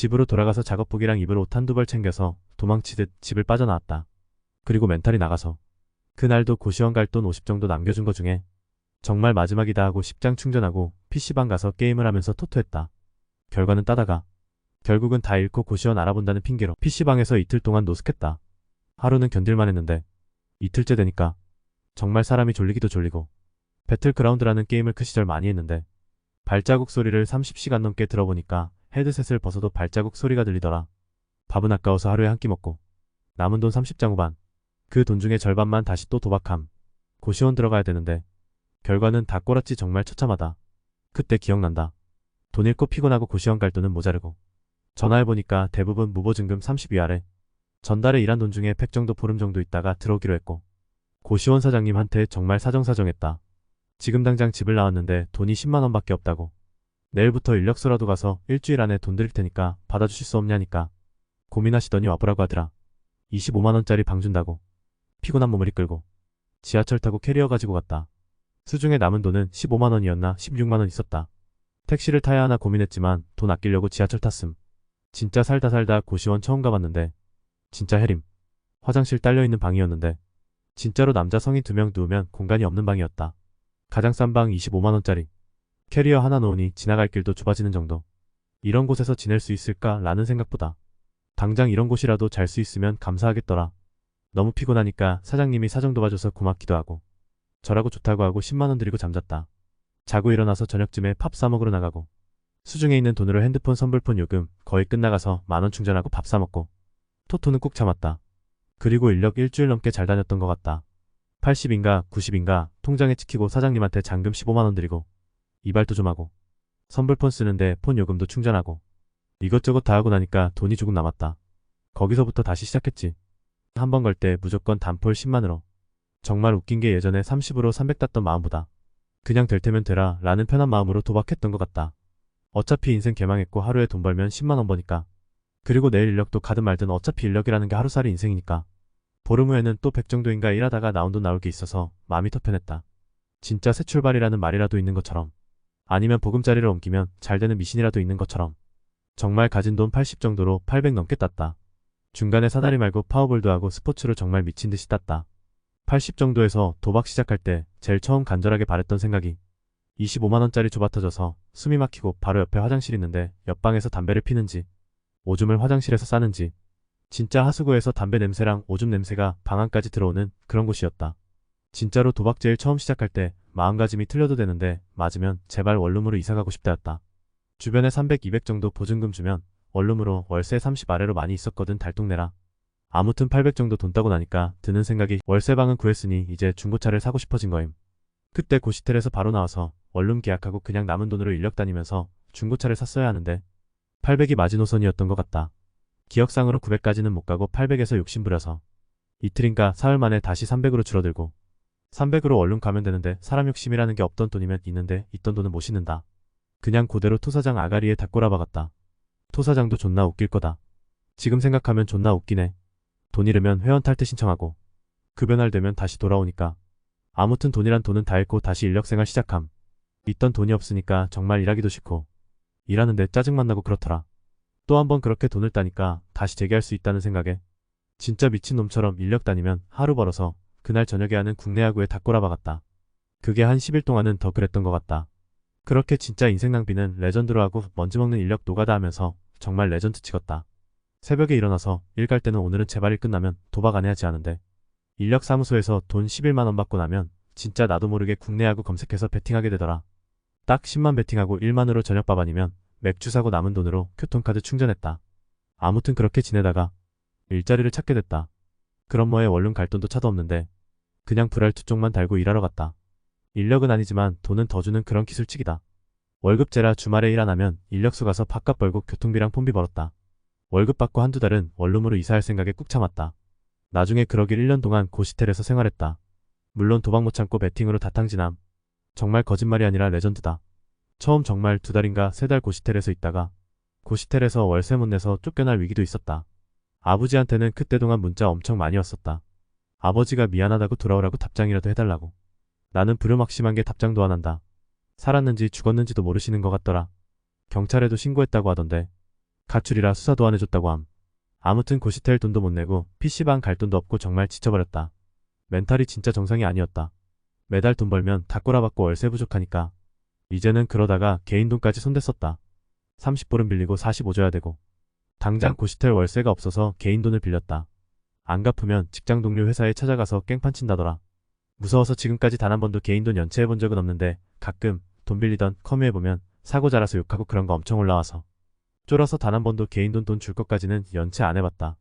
집으로 돌아가서 작업복이랑 입을 옷 한두 벌 챙겨서 도망치듯 집을 빠져나왔다. 그리고 멘탈이 나가서 그날도 고시원 갈 돈 50 정도 남겨준 거 중에 정말 마지막이다 하고 10장 충전하고 PC방 가서 게임을 하면서 토토했다. 결과는 따다가 결국은 다 잃고 고시원 알아본다는 핑계로 PC방에서 이틀 동안 노숙했다. 하루는 견딜만 했는데 이틀째 되니까 정말 사람이 졸리기도 졸리고 배틀그라운드라는 게임을 그 시절 많이 했는데 발자국 소리를 30시간 넘게 들어보니까 헤드셋을 벗어도 발자국 소리가 들리더라. 밥은 아까워서 하루에 한 끼 먹고 남은 돈 30장 후반 그 돈 중에 절반만 다시 또 도박함. 고시원 들어가야 되는데 결과는 다 꼬랐지 정말 처참하다. 그때 기억난다. 돈 잃고 피곤하고 고시원 갈 돈은 모자르고 전화해보니까 대부분 무보증금 30 위아래 전달에 일한 돈 중에 100 정도 보름 정도 있다가 들어오기로 했고 고시원 사장님한테 정말 사정사정했다. 지금 당장 집을 나왔는데 돈이 10만원 밖에 없다고 내일부터 인력소라도 가서 일주일 안에 돈 드릴 테니까 받아주실 수 없냐니까 고민하시더니 와보라고 하더라. 25만원짜리 방 준다고 피곤한 몸을 이끌고 지하철 타고 캐리어 가지고 갔다. 수중에 남은 돈은 15만원이었나 16만원 있었다. 택시를 타야 하나 고민했지만 돈 아끼려고 지하철 탔음. 진짜 살다 살다 고시원 처음 가봤는데 진짜 해림. 화장실 딸려있는 방이었는데 진짜로 남자 성인 두 명 누우면 공간이 없는 방이었다. 가장 싼 방 25만원짜리. 캐리어 하나 놓으니 지나갈 길도 좁아지는 정도. 이런 곳에서 지낼 수 있을까 라는 생각보다 당장 이런 곳이라도 잘 수 있으면 감사하겠더라. 너무 피곤하니까 사장님이 사정 도와줘서 고맙기도 하고 저라고 좋다고 하고 10만원 드리고 잠잤다. 자고 일어나서 저녁쯤에 팝 사먹으러 나가고 수중에 있는 돈으로 핸드폰 선불폰 요금 거의 끝나가서 만원 충전하고 밥 사먹고 토토는 꾹 참았다. 그리고 인력 일주일 넘게 잘 다녔던 것 같다. 80인가 90인가 통장에 찍히고 사장님한테 잔금 15만원 드리고 이발도 좀 하고 선불폰 쓰는데 폰 요금도 충전하고 이것저것 다 하고 나니까 돈이 조금 남았다. 거기서부터 다시 시작했지. 한번걸때 무조건 단폴 10만으로. 정말 웃긴 게 예전에 30으로 300 땄던 마음보다 그냥 될 테면 되라 라는 편한 마음으로 도박했던 것 같다. 어차피 인생 개망했고 하루에 돈 벌면 10만원 버니까. 그리고 내일 인력도 가든 말든 어차피 인력이라는 게 하루살이 인생이니까. 보름 후에는 또 100 정도인가 일하다가 나온 돈 나올 게 있어서 마음이 더 편했다. 진짜 새 출발이라는 말이라도 있는 것처럼. 아니면 보금자리를 옮기면 잘 되는 미신이라도 있는 것처럼. 정말 가진 돈 80 정도로 800 넘게 땄다. 중간에 사다리 말고 파워볼도 하고 스포츠로 정말 미친 듯이 땄다. 80 정도에서 도박 시작할 때 제일 처음 간절하게 바랬던 생각이 25만원짜리 좁아 터져서 숨이 막히고 바로 옆에 화장실 있는데 옆방에서 담배를 피는지 오줌을 화장실에서 싸는지 진짜 하수구에서 담배 냄새랑 오줌 냄새가 방 안까지 들어오는 그런 곳이었다. 진짜로 도박 제일 처음 시작할 때 마음가짐이 틀려도 되는데 맞으면 제발 원룸으로 이사가고 싶다였다. 주변에 300, 200 정도 보증금 주면 원룸으로 월세 30 아래로 많이 있었거든 달동네라. 아무튼 800 정도 돈 따고 나니까 드는 생각이 월세방은 구했으니 이제 중고차를 사고 싶어진 거임. 그때 고시텔에서 바로 나와서 원룸 계약하고 그냥 남은 돈으로 인력 다니면서 중고차를 샀어야 하는데 800이 마지노선이었던 것 같다. 기억상으로 900까지는 못 가고 800에서 욕심부려서 이틀인가 사흘 만에 다시 300으로 줄어들고 300으로 원룸 가면 되는데 사람 욕심이라는 게 없던 돈이면 있는데 있던 돈은 못 씻는다. 그냥 그대로 토사장 아가리에 다 꼬라 박았다. 토사장도 존나 웃길 거다. 지금 생각하면 존나 웃기네. 돈 잃으면 회원 탈퇴 신청하고 급여 날 되면 다시 돌아오니까 아무튼 돈이란 돈은 다 잃고 다시 인력생활 시작함. 있던 돈이 없으니까 정말 일하기도 싫고 일하는데 짜증만 나고 그렇더라. 또 한 번 그렇게 돈을 따니까 다시 재기할 수 있다는 생각에 진짜 미친놈처럼 인력 다니면 하루 벌어서 그날 저녁에 하는 국내 야구에 다 꼬라박았다. 그게 한 10일 동안은 더 그랬던 것 같다. 그렇게 진짜 인생 낭비는 레전드로 하고 먼지 먹는 인력 노가다 하면서 정말 레전드 찍었다. 새벽에 일어나서 일 갈 때는 오늘은 제발 일 끝나면 도박 안 해야지 하는데 인력 사무소에서 돈 11만원 받고 나면 진짜 나도 모르게 국내 야구 검색해서 베팅하게 되더라. 딱 10만 베팅하고 1만으로 저녁밥 아니면 맥주 사고 남은 돈으로 교통카드 충전했다. 아무튼 그렇게 지내다가 일자리를 찾게 됐다. 그럼 뭐에 원룸 갈 돈도 차도 없는데 그냥 불알투 쪽만 달고 일하러 갔다. 인력은 아니지만 돈은 더 주는 그런 기술직이다. 월급제라 주말에 일 안 하면 인력수 가서 밥값 벌고 교통비랑 폰비 벌었다. 월급 받고 한두 달은 원룸으로 이사할 생각에 꾹 참았다. 나중에 그러길 1년 동안 고시텔에서 생활했다. 물론 도박 못 참고 베팅으로 다탕지남. 정말 거짓말이 아니라 레전드다. 처음 정말 두 달인가 세 달 고시텔에서 있다가 고시텔에서 월세 못 내서 쫓겨날 위기도 있었다. 아버지한테는 그때 동안 문자 엄청 많이 왔었다. 아버지가 미안하다고 돌아오라고 답장이라도 해달라고. 나는 불효막심한 게 답장도 안 한다. 살았는지 죽었는지도 모르시는 것 같더라. 경찰에도 신고했다고 하던데 가출이라 수사도 안 해줬다고 함. 아무튼 고시텔 돈도 못 내고 PC방 갈 돈도 없고 정말 지쳐버렸다. 멘탈이 진짜 정상이 아니었다. 매달 돈 벌면 다 꼬라박고 월세 부족하니까 이제는 그러다가 개인 돈까지 손댔었다. 30불은 빌리고 45 줘야 되고 당장 고시텔 월세가 없어서 개인 돈을 빌렸다. 안 갚으면 직장 동료 회사에 찾아가서 깽판 친다더라. 무서워서 지금까지 단 한 번도 개인 돈 연체해 본 적은 없는데 가끔 돈 빌리던 커뮤에 보면 사고 자라서 욕하고 그런 거 엄청 올라와서 쫄아서 단 한 번도 개인 돈 돈 줄 것까지는 연체 안 해봤다.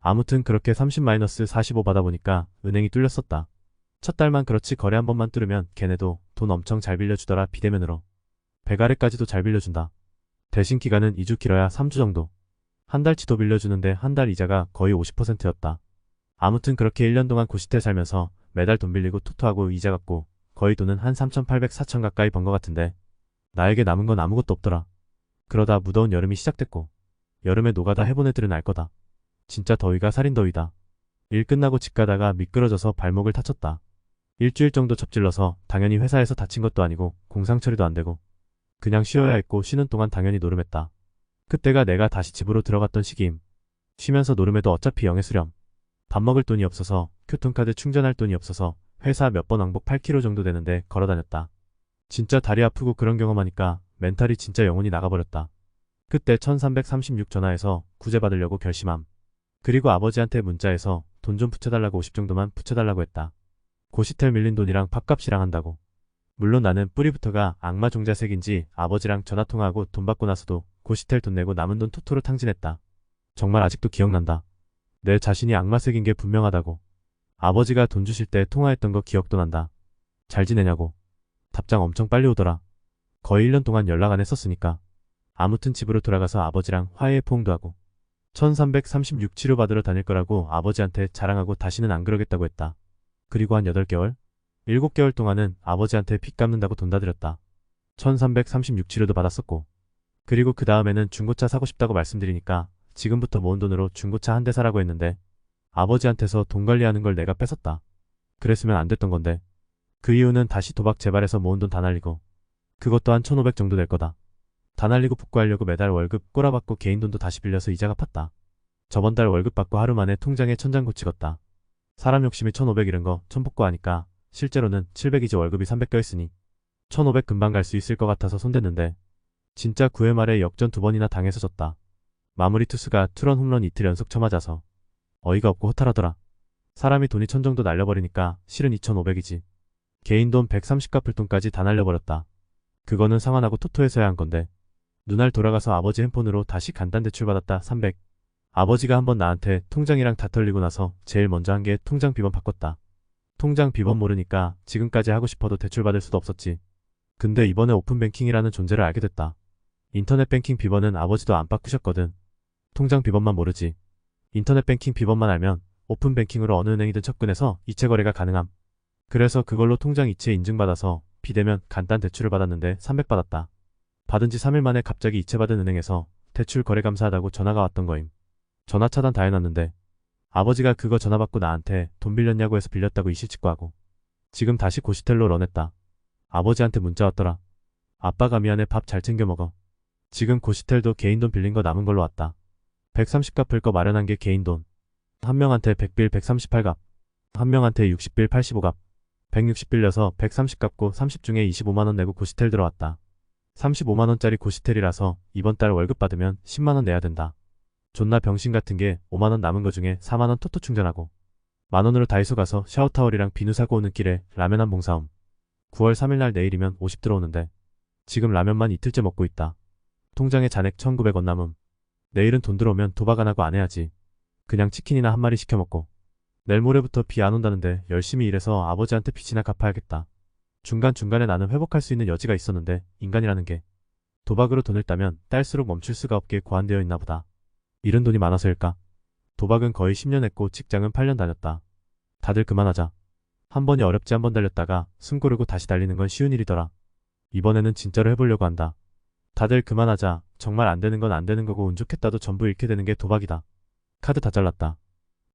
아무튼 그렇게 30-45 받아보니까 은행이 뚫렸었다. 첫 달만 그렇지 거래 한 번만 뚫으면 걔네도 돈 엄청 잘 빌려주더라 비대면으로. 배가래까지도 잘 빌려준다. 대신 기간은 2주 길어야 3주 정도. 한 달치 도 빌려주는데 한 달 이자가 거의 50%였다. 아무튼 그렇게 1년 동안 고시텔 살면서 매달 돈 빌리고 투투하고 이자 갚고 거의 돈은 한 3,800, 4,000 가까이 번 것 같은데 나에게 남은 건 아무것도 없더라. 그러다 무더운 여름이 시작됐고 여름에 노가다 해본 애들은 알 거다. 진짜 더위가 살인 더위다. 일 끝나고 집 가다가 미끄러져서 발목을 다쳤다. 일주일 정도 접질러서 당연히 회사에서 다친 것도 아니고 공상 처리도 안 되고 그냥 쉬어야 했고 쉬는 동안 당연히 노름했다. 그때가 내가 다시 집으로 들어갔던 시기임. 쉬면서 노름해도 어차피 영해 수렴. 밥 먹을 돈이 없어서 교통카드 충전할 돈이 없어서 회사 몇 번 왕복 8km 정도 되는데 걸어 다녔다. 진짜 다리 아프고 그런 경험하니까 멘탈이 진짜 영혼이 나가버렸다. 그때 1336 전화해서 구제 받으려고 결심함. 그리고 아버지한테 문자해서 돈 좀 붙여달라고 50 정도만 붙여달라고 했다. 고시텔 밀린 돈이랑 밥값이랑 한다고. 물론 나는 뿌리부터가 악마 종자색인지 아버지랑 전화통화하고 돈 받고 나서도 고시텔 돈 내고 남은 돈 토토로 탕진했다. 정말 아직도 기억난다. 내 자신이 악마색인 게 분명하다고. 아버지가 돈 주실 때 통화했던 거 기억도 난다. 잘 지내냐고. 답장 엄청 빨리 오더라. 거의 1년 동안 연락 안 했었으니까. 아무튼 집으로 돌아가서 아버지랑 화해 포옹도 하고 1336 치료받으러 다닐 거라고 아버지한테 자랑하고 다시는 안 그러겠다고 했다. 그리고 한 8개월? 7개월 동안은 아버지한테 빚 갚는다고 돈 다 드렸다. 1336 치료도 받았었고. 그리고 그 다음에는 중고차 사고 싶다고 말씀드리니까 지금부터 모은 돈으로 중고차 한 대 사라고 했는데 아버지한테서 돈 관리하는 걸 내가 뺏었다. 그랬으면 안 됐던 건데. 그 이유는 다시 도박 재발해서 모은 돈 다 날리고 그것도 한 1500 정도 될 거다. 다 날리고 복구하려고 매달 월급 꼬라박고 개인 돈도 다시 빌려서 이자가 팠다. 저번 달 월급 받고 하루 만에 통장에 천장고 찍었다. 사람 욕심이 1500 이런 거 천복구 하니까 실제로는 700이지 월급이 300 껴있으니 1500 금방 갈 수 있을 것 같아서 손댔는데 진짜 9회 말에 역전 두 번이나 당해서 졌다. 마무리 투수가 투런 홈런 이틀 연속 쳐맞아서 어이가 없고 허탈하더라. 사람이 돈이 천 정도 날려버리니까 실은 2500이지. 개인 돈 130 갚을 돈까지 다 날려버렸다. 그거는 상환하고 토토해서 야한 건데 눈알 돌아가서 아버지 핸폰으로 다시 간단 대출 받았다 300. 아버지가 한번 나한테 통장이랑 다 털리고 나서 제일 먼저 한 게 통장 비번 바꿨다. 통장 비번 모르니까 지금까지 하고 싶어도 대출 받을 수도 없었지. 근데 이번에 오픈뱅킹이라는 존재를 알게 됐다. 인터넷 뱅킹 비번은 아버지도 안 바꾸셨거든. 통장 비번만 모르지. 인터넷 뱅킹 비번만 알면 오픈 뱅킹으로 어느 은행이든 접근해서 이체 거래가 가능함. 그래서 그걸로 통장 이체 인증받아서 비대면 간단 대출을 받았는데 300 받았다. 받은 지 3일 만에 갑자기 이체받은 은행에서 대출 거래 감사하다고 전화가 왔던 거임. 전화 차단 다 해놨는데 아버지가 그거 전화 받고 나한테 돈 빌렸냐고 해서 빌렸다고 이실직고하고 지금 다시 고시텔로 런했다. 아버지한테 문자 왔더라. 아빠가 미안해 밥 잘 챙겨 먹어. 지금 고시텔도 개인 돈 빌린 거 남은 걸로 왔다. 130 갚을 거 마련한 게 개인 돈. 한 명한테 100빌 138값. 한 명한테 60빌 85값. 160 빌려서 130 갚고 30 중에 25만원 내고 고시텔 들어왔다. 35만원짜리 고시텔이라서 이번 달 월급 받으면 10만원 내야 된다. 존나 병신 같은 게 5만원 남은 거 중에 4만원 토토 충전하고 만원으로 다이소 가서 샤워타월이랑 비누 사고 오는 길에 라면 한 봉 사옴. 9월 3일날 내일이면 50 들어오는데 지금 라면만 이틀째 먹고 있다. 통장에 잔액 1900원 남음. 내일은 돈 들어오면 도박 안 하고 안 해야지. 그냥 치킨이나 한 마리 시켜 먹고. 내일 모레부터 비 안 온다는데 열심히 일해서 아버지한테 빚이나 갚아야겠다. 중간중간에 나는 회복할 수 있는 여지가 있었는데 인간이라는 게 도박으로 돈을 따면 딸수록 멈출 수가 없게 고안되어 있나 보다. 이런 돈이 많아서일까? 도박은 거의 10년 했고 직장은 8년 다녔다. 다들 그만하자. 한 번이 어렵지 한 번 달렸다가 숨 고르고 다시 달리는 건 쉬운 일이더라. 이번에는 진짜로 해보려고 한다. 다들 그만하자. 정말 안 되는 건 안 되는 거고 운 좋겠다도 전부 잃게 되는 게 도박이다. 카드 다 잘랐다.